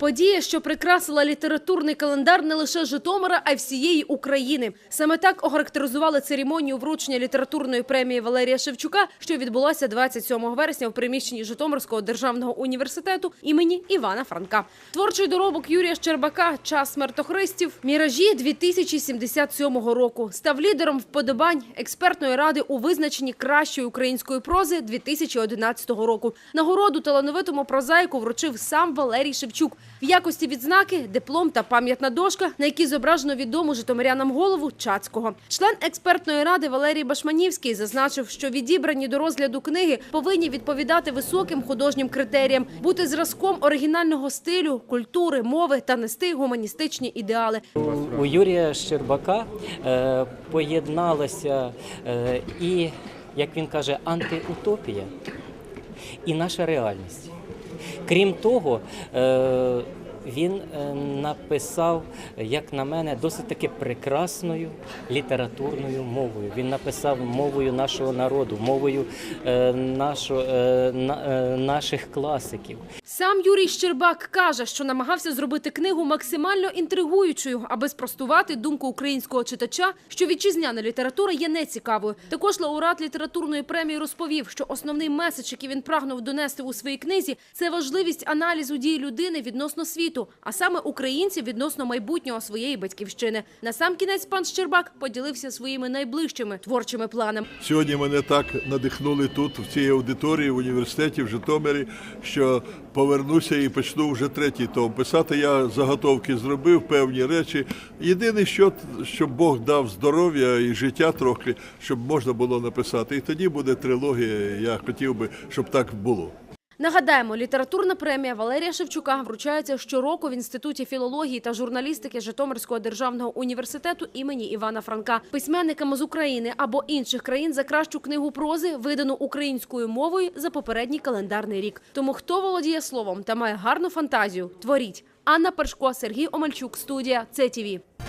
Подія, що прикрасила літературний календар не лише Житомира, а й всієї України. Саме так охарактеризували церемонію вручення літературної премії Валерія Шевчука, що відбулося 27 вересня в приміщенні Житомирського державного університету імені Івана Франка. Творчий доробок Юрія Щербака «Час смертохристів» міражі 2077 року став лідером вподобань експертної ради у визначенні кращої української прози 2011 року. Нагороду талановитому прозаїку вручив сам Валерій Шевчук. В якості відзнаки диплом та пам'ятна дошка, на якій зображено відому житомирянам голову Чацького. Член експертної ради Валерій Башманівський зазначив, що відібрані до розгляду книги повинні відповідати високим художнім критеріям, бути зразком оригінального стилю, культури, мови та нести гуманістичні ідеали. У Юрія Щербака е, поєдналося е, і, як він каже, антиутопія і наша реальність. Крім того, е, він е, написав, як на мене, досить таки прекрасною літературною мовою. Він написав мовою нашого народу, мовою е, нашого, е, на- наших класиків. Сам Юрій Щербак каже, що намагався зробити книгу максимально інтригуючою, аби спростувати думку українського читача, що вітчизняна література є нецікавою. Також лауреат літературної премії розповів, що основний меседж, який він прагнув донести у своїй книзі, це важливість аналізу дій людини відносно світу, а саме українців відносно майбутнього своєї батьківщини. На сам кінець пан Щербак поділився своїми найближчими творчими планами. Сьогодні мене так надихнули тут, в цій аудиторії, в університеті, в Житомирі, що повернуся і почну вже третій том писати. Я заготовки зробив, певні речі. Єдине, що щоб Бог дав здоров'я і життя трохи, щоб можна було написати. І тоді буде трилогія. Я хотів би, щоб так було. Нагадаємо, літературна премія Валерія Шевчука вручається щороку в інституті філології та журналістики Житомирського державного університету імені Івана Франка. Письменникам з України або інших країн за кращу книгу прози, видану українською мовою за попередній календарний рік. Тому хто володіє словом та має гарну фантазію, творіть. Анна Першко, Сергій Омельчук, студія ЦТВ.